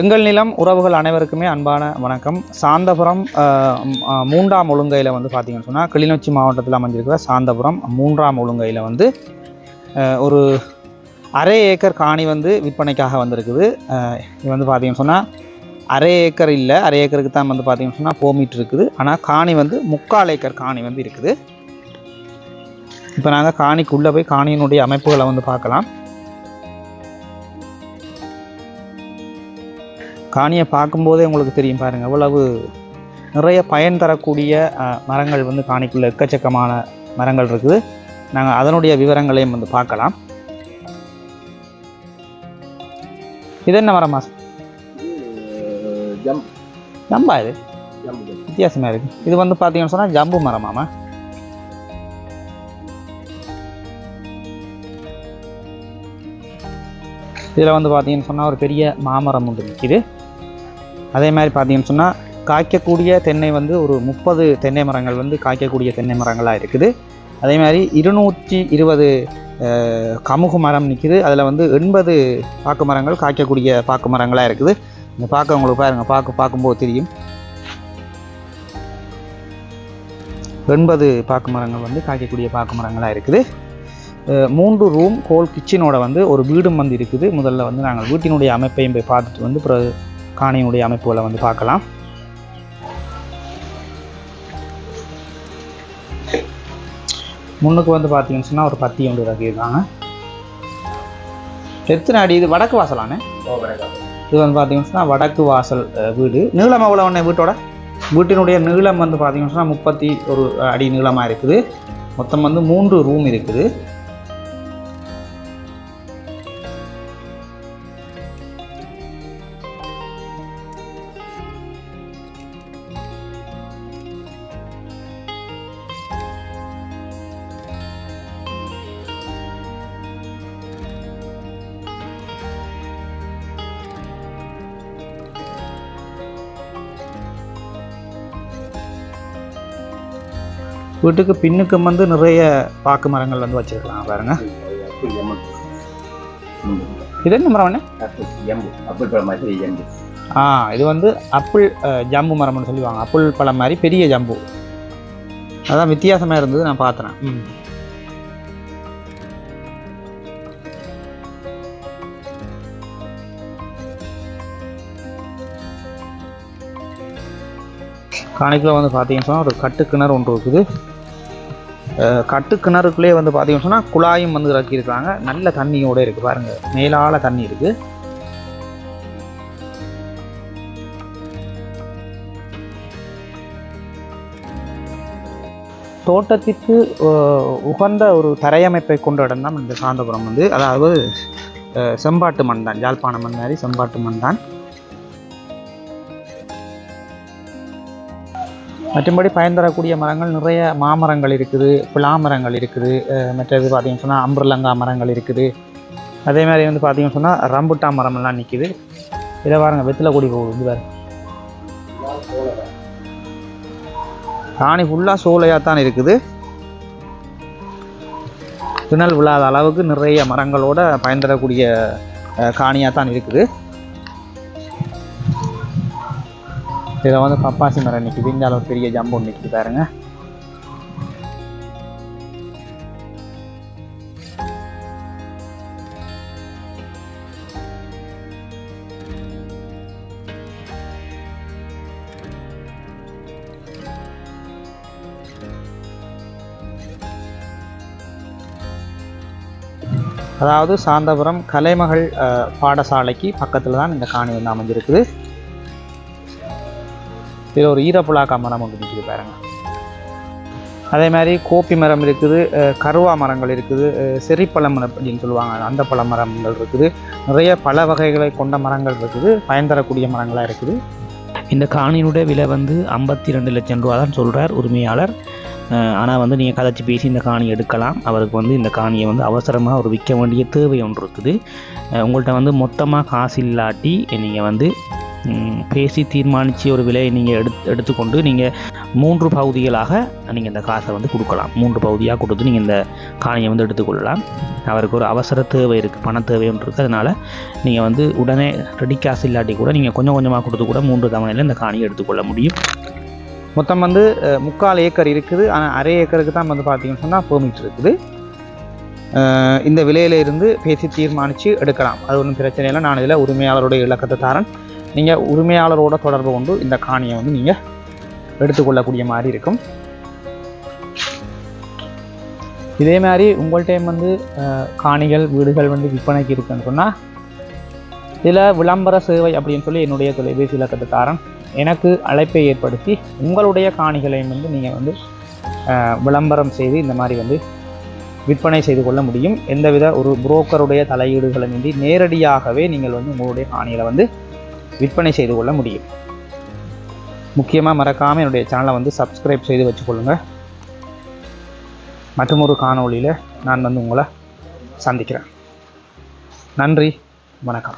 எங்கள் நிலம் உறவுகள் அனைவருக்குமே அன்பான வணக்கம். சாந்தபுரம் மூன்றாம் ஒழுங்கையில் வந்து பார்த்தீங்கன்னு சொன்னால் கிளிநொச்சி மாவட்டத்தில் அமைஞ்சிருக்கிற சாந்தபுரம் மூன்றாம் ஒழுங்கையில் வந்து ஒரு அரை ஏக்கர் காணி வந்து விற்பனைக்காக வந்திருக்குது. இது வந்து பார்த்தீங்கன்னு சொன்னால் அரை ஏக்கர் இல்லை அரை ஏக்கருக்கு தான் வந்து பார்த்தீங்கன்னு சொன்னால் போமிட்டு இருக்குது. ஆனால் காணி வந்து முக்கால் ஏக்கர் காணி வந்து இருக்குது. இப்போ நாங்கள் காணிக்குள்ளே போய் காணியினுடைய அமைப்புகளை வந்து பார்க்கலாம். காணியை பார்க்கும்போதே உங்களுக்கு தெரியும் பாருங்கள் எவ்வளவு நிறைய பயன் தரக்கூடிய மரங்கள் வந்து காணிக்குள்ள எக்கச்சக்கமான மரங்கள் இருக்குது. நாங்கள் அதனுடைய விவரங்களையும் வந்து பார்க்கலாம். இது என்ன மரம்? மாசம் ஜம் ஜம்பா. இது? வித்தியாசமாக இருக்குது இது வந்து பார்த்தீங்கன்னு சொன்னால் ஜம்பு மரமாமா? இதில் வந்து பார்த்தீங்கன்னு சொன்னால் ஒரு பெரிய மாமரம் ஒன்று நிற்கிது அதே மாதிரி பார்த்தீங்கன்னு சொன்னால் காய்க்கக்கூடிய தென்னை வந்து ஒரு முப்பது தென்னை மரங்கள் வந்து காய்க்கக்கூடிய தென்னை மரங்களாக இருக்குது. அதே மாதிரி இருநூற்றி இருபது கமுகு மரம் நிற்கிது அதில் வந்து எண்பது பாக்கு மரங்கள் காய்க்கக்கூடிய பாக்கு மரங்களாக இருக்குது. இந்த பார்க்க உங்களுக்கு பாருங்கள் பார்க்க பார்க்கும்போது தெரியும். எண்பது பாக்கு மரங்கள் வந்து காய்க்கக்கூடிய பாக்கு மரங்களாக இருக்குது. மூன்று ரூம் ஹோல் கிச்சனோட வந்து ஒரு வீடும் வந்து இருக்குது. முதல்ல வந்து நாங்கள் வீட்டினுடைய அமைப்பையும் போய் பார்த்துட்டு வந்து பிறகு காணியினுடைய அமைப்புகளை வந்து பார்க்கலாம். முன்னுக்கு வந்து பார்த்தீங்கன்னு சொன்னால் ஒரு பத்தி ஒன்று இறக்கியிருக்காங்க எத்தனை அடி? இது வடக்கு வாசலானே? இது வந்து பார்த்தீங்கன்னு சொன்னால் வடக்கு வாசல் வீடு. நீளம் எவ்வளோ ஒன்று வீட்டோட? வீட்டினுடைய நீளம் வந்து பார்த்தீங்கன்னு சொன்னால் முப்பத்தி ஒரு அடி நீளமாக இருக்குது. மொத்தம் வந்து மூன்று ரூம் இருக்குது. வீட்டுக்கு பின்னுக்கும் வந்து நிறைய பாக்கு மரங்கள் வந்து வச்சிருக்கலாம் பாருங்க. இது என்ன மரம் என்ன ஆ இது வந்து அப்புள் ஜம்பு மரம்னு சொல்லுவாங்க. அப்புள் பழம் மாதிரி பெரிய ஜம்பு. அதான் வித்தியாசமாக இருந்தது நான் பார்த்தேன் ம். காணிக்கில் வந்து பார்த்தீங்கன்னு சொன்னால் ஒரு கட்டு கிணறு ஒன்று இருக்குது. கட்டு கிணறுக்குள்ளேயே வந்து பார்த்தீங்கன்னு சொன்னால் குழாயும் வந்து இறக்கியிருக்காங்க நல்ல தண்ணியோட இருக்குது பாருங்கள் மேலால தண்ணி இருக்குது தோட்டத்திற்கு உகந்த ஒரு தரையமைப்பை கொண்ட இடம் தான் இந்த சாந்தபுரம் வந்து. அதாவது அஹ், செம்பாட்டு மண் தான் யாழ்ப்பாண மண் மாதிரி செம்பாட்டு மண் தான் மற்றும்படி பயன் தரக்கூடிய மரங்கள் நிறைய மாமரங்கள் இருக்குது பிளாமரங்கள் இருக்குது மற்றது பார்த்திங்கன்னு சொன்னால் அம்பர்லங்கா மரங்கள் இருக்குது. அதே மாதிரி வந்து பார்த்தீங்கன்னு சொன்னால் ரம்புட்டா மரமெல்லாம் நிற்கிது இதை பாருங்க வெத்தில கொடி போகுது வேறு ராணி காணி ஃபுல்லாக சோலையாக தான் இருக்குது. திணல் விழாத அளவுக்கு நிறைய மரங்களோட பயன் தரக்கூடிய காணியாக தான் இருக்குது. இதில் வந்து பப்பாசி மரம் நிற்கிது இந்த அளவு பெரிய ஜம்பு நிற்கிது பாருங்க. அதாவது சாந்தபுரம் கலைமகள் அஹ், பாடசாலைக்கு பக்கத்தில் தான் இந்த காணி வந்து அமைஞ்சிருக்குது. இதில் ஒரு ஈரப்புலாக்கா மரம் ஒன்று நிற்கிது பாருங்க. அதே மாதிரி கோப்பி மரம் இருக்குது கருவா மரங்கள் இருக்குது அஹ், மரம் அப்படின்னு சொல்லுவாங்க. அந்த பழ மரங்கள் இருக்குது. நிறைய பல வகைகளை கொண்ட மரங்கள் இருக்குது. பயன் தரக்கூடிய மரங்களாக இருக்குது. இந்த காணியினுடைய விலை வந்து ஐம்பத்தி ரெண்டு லட்சம் ரூபா தான் சொல்கிறார் உரிமையாளர். ஆனால் வந்து நீங்கள் கதைச்சி பேசி இந்த காணி எடுக்கலாம். அவருக்கு வந்து இந்த காணியை வந்து அவசரமாக ஒரு விற்க வேண்டிய தேவை ஒன்று இருக்குது. உங்கள்கிட்ட வந்து மொத்தமாக காசு இல்லாட்டி நீங்கள் வந்து பேசி தீர்மானித்து ஒரு விலையை நீங்கள் எடுத்து எடுத்துக்கொண்டு நீங்கள் மூன்று பகுதிகளாக நீங்கள் இந்த காசை வந்து கொடுக்கலாம். மூன்று பகுதியாக கொடுத்து நீங்கள் இந்த காணியை வந்து எடுத்துக்கொள்ளலாம். அவருக்கு ஒரு அவசர தேவை இருக்குது பண தேவை ஒன்று இருக்குது அதனால் நீங்கள் வந்து உடனே ரெடி காசு இல்லாட்டி கூட நீங்கள் கொஞ்சம் கொஞ்சமாக கொடுத்து கூட மூன்று தவணையில் இந்த காணியை எடுத்துக்கொள்ள முடியும். மொத்தம் வந்து முக்கால் ஏக்கர் இருக்குது. ஆனால் அரை ஏக்கருக்கு தான் வந்து பார்த்தீங்கன்னு சொன்னால் பெர்மிட் இருக்குது. இந்த விலையிலிருந்து பேசி தீர்மானித்து எடுக்கலாம். அது ஒன்றும் பிரச்சனை இல்லை. நான் இதில் உரிமையாளருடைய இலக்கத்தை தாரன். நீங்கள் உரிமையாளரோட தொடர்பு கொண்டு இந்த காணியை வந்து நீங்கள் எடுத்துக்கொள்ளக்கூடிய மாதிரி இருக்கும். இதே மாதிரி உங்கள்கிட்ட வந்து காணிகள் வீடுகள் வந்து விற்பனைக்கு இருக்குன்னு சொன்னால் இதில் விளம்பர சேவை அப்படின்னு சொல்லி என்னுடைய தொலைபேசி இலக்கத்துக்காரன் எனக்கு அழைப்பை ஏற்படுத்தி உங்களுடைய காணிகளையும் வந்து நீங்கள் வந்து விளம்பரம் செய்து இந்த மாதிரி வந்து விற்பனை செய்து கொள்ள முடியும். எந்தவித ஒரு புரோக்கருடைய தலையீடுகளுமின்றி நேரடியாகவே நீங்கள் வந்து உங்களுடைய காணிகளை வந்து விற்பனை செய்து கொள்ள முடியும். முக்கியமாக மறக்காமல் என்னுடைய சேனலை வந்து சப்ஸ்கிரைப் செய்து வச்சுக்கொள்ளுங்க. மற்றும் ஒரு காணொளியில் நான் வந்து உங்களை சந்திக்கிறேன். நன்றி வணக்கம்.